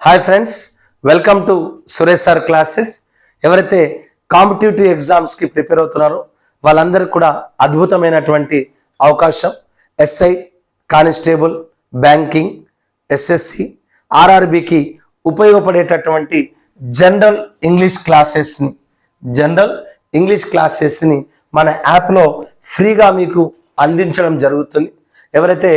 Hi friends welcome to Suresh sir classes ఎవరైతే competitive ఎగ్జామ్స్కి prepare అవుతున్నారో వాళ్ళందరికీ కూడా అద్భుతమైనటువంటి అవకాశం. ఎస్ఐ కానిస్టేబుల్ బ్యాంకింగ్ ఎస్ఎస్సి ఆర్ఆర్బికి ఉపయోగపడేటటువంటి జనరల్ ఇంగ్లీష్ క్లాసెస్ని జనరల్ ఇంగ్లీష్ క్లాసెస్ని మన యాప్లో ఫ్రీగా మీకు అందించడం జరుగుతుంది. ఎవరైతే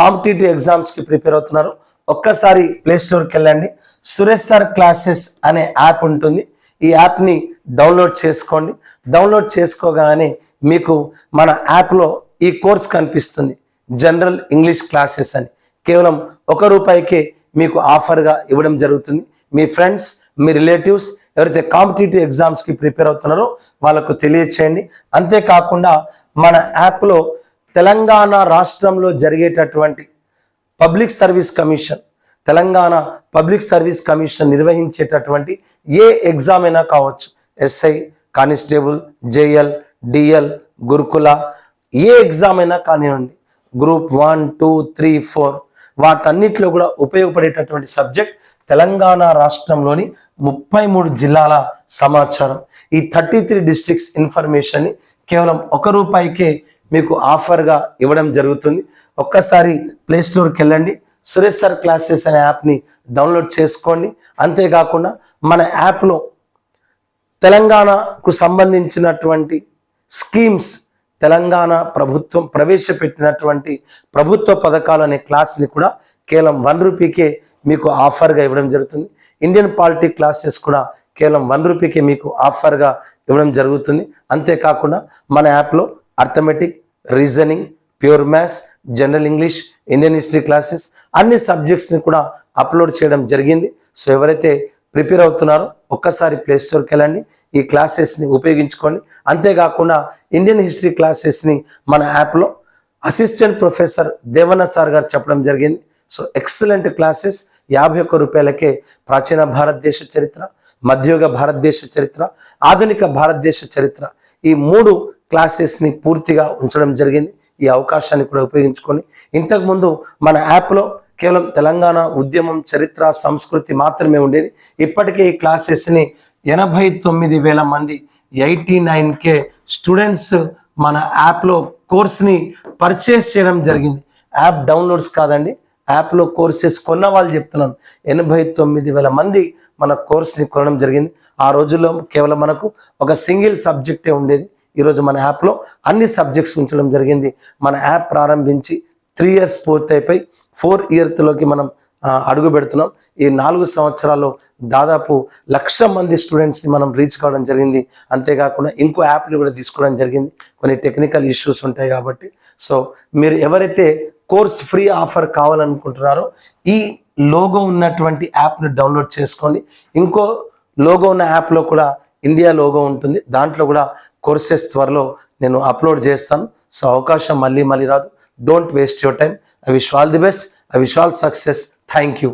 కాంపిటేటివ్ ఎగ్జామ్స్కి ప్రిపేర్ అవుతున్నారో ఒక్కసారి ప్లేస్టోర్కి వెళ్ళండి. సురేష్ సార్ క్లాసెస్ అనే యాప్ ఉంటుంది. ఈ యాప్ని డౌన్లోడ్ చేసుకోండి. డౌన్లోడ్ చేసుకోగానే మీకు మన యాప్లో ఈ కోర్స్ కనిపిస్తుంది. జనరల్ ఇంగ్లీష్ క్లాసెస్ అని. కేవలం ఒక రూపాయికే మీకు ఆఫర్గా ఇవ్వడం జరుగుతుంది. మీ ఫ్రెండ్స్ మీ రిలేటివ్స్ ఎవరైతే కాంపిటేటివ్ ఎగ్జామ్స్కి ప్రిపేర్ అవుతున్నారో వాళ్ళకు తెలియచేయండి. అంతేకాకుండా మన యాప్లో తెలంగాణ రాష్ట్రంలో జరిగేటటువంటి public service commission Telangana public service commission నిర్వహించేటటువంటి ఏ ఎగ్జామ్ అయినా కావచ్చు. ఎస్ఐ కానిస్టేబుల్ జేఎల్ డిఎల్ గురుకుల ఏ ఎగ్జామ్ అయినా కానివ్వండి. Group one two three four వాటన్నిటిలో కూడా ఉపయోగపడేటటువంటి సబ్జెక్ట్ తెలంగాణ రాష్ట్రంలోని ముప్పై మూడు జిల్లాల సమాచారం. ఈ థర్టీ త్రీ డిస్ట్రిక్ట్స్ ఇన్ఫర్మేషన్ని కేవలం ఒక రూపాయికే మీకు ఆఫర్గా ఇవ్వడం జరుగుతుంది. ఒక్కసారి ప్లే స్టోర్కి వెళ్ళండి సురేష్ సార్ క్లాసెస్ అనే యాప్ని డౌన్లోడ్ చేసుకోండి. అంతేకాకుండా మన యాప్లో తెలంగాణకు సంబంధించినటువంటి స్కీమ్స్ తెలంగాణ ప్రభుత్వం ప్రవేశపెట్టినటువంటి ప్రభుత్వ పథకాలు అనే క్లాస్ని కూడా కేవలం వన్ రూపీకే మీకు ఆఫర్గా ఇవ్వడం జరుగుతుంది. ఇండియన్ పాలిటీ క్లాసెస్ కూడా కేవలం వన్ రూపీకే మీకు ఆఫర్గా ఇవ్వడం జరుగుతుంది. అంతేకాకుండా మన యాప్లో arithmetic reasoning pure maths general English Indian history classes అన్ని సబ్జెక్ట్స్ని కూడా అప్లోడ్ చేయడం జరిగింది. సో ఎవరైతే ప్రిపేర్ అవుతున్నారో ఒక్కసారి ప్లే స్టోర్కి వెళ్ళండి. ఈ క్లాసెస్ని ఉపయోగించుకోండి. అంతేకాకుండా ఇండియన్ హిస్టరీ క్లాసెస్ని మన యాప్లో అసిస్టెంట్ ప్రొఫెసర్ దేవన్న సార్ గారు చెప్పడం జరిగింది. సో ఎక్సలెంట్ క్లాసెస్ యాభై ఒక్క రూపాయలకే ప్రాచీన భారతదేశ చరిత్ర మధ్యయుగ భారతదేశ చరిత్ర ఆధునిక భారతదేశ చరిత్ర. ఈ మూడు క్లాసెస్ని పూర్తిగా ఉంచడం జరిగింది. ఈ అవకాశాన్ని కూడా ఉపయోగించుకొని ఇంతకుముందు మన యాప్లో కేవలం తెలంగాణ ఉద్యమం చరిత్ర సంస్కృతి మాత్రమే ఉండేది. ఇప్పటికే ఈ క్లాసెస్ని ఎనభై తొమ్మిది వేల మంది ఎయిటీ నైన్ కే స్టూడెంట్స్ మన యాప్లో కోర్స్ని పర్చేస్ చేయడం జరిగింది. యాప్ డౌన్లోడ్స్ కాదండి యాప్లో కోర్సెస్ కొన్న వాళ్ళు చెప్తున్నాను. ఎనభై తొమ్మిది వేల మంది మన కోర్స్ని కొనడం జరిగింది. ఆ రోజుల్లో కేవలం మనకు ఒక సింగిల్ సబ్జెక్టే ఉండేది. ఈరోజు మన యాప్లో అన్ని సబ్జెక్ట్స్ ఉంచడం జరిగింది. మన యాప్ ప్రారంభించి త్రీ ఇయర్స్ పూర్తయిపోయి ఫోర్ ఇయర్త్లోకి మనం అడుగు పెడుతున్నాం. ఈ నాలుగు సంవత్సరాల్లో దాదాపు లక్ష మంది స్టూడెంట్స్ని మనం రీచ్ కావడం జరిగింది. అంతేకాకుండా ఇంకో యాప్ని కూడా తీసుకోవడం జరిగింది. కొన్ని టెక్నికల్ ఇష్యూస్ ఉంటాయి కాబట్టి. సో మీరు ఎవరైతే కోర్స్ ఫ్రీ ఆఫర్ కావాలనుకుంటున్నారో ఈ లోగో ఉన్నటువంటి యాప్ని డౌన్లోడ్ చేసుకోండి. ఇంకో లోగో ఉన్న యాప్లో కూడా ఇండియా లోగో ఉంటుంది. దాంట్లో కూడా కోర్సెస్ త్వరలో నేను అప్లోడ్ చేస్తాను. సో అవకాశం మళ్ళీ మళ్ళీ రాదు. Don't waste your time I wish all the best I wish all success thank you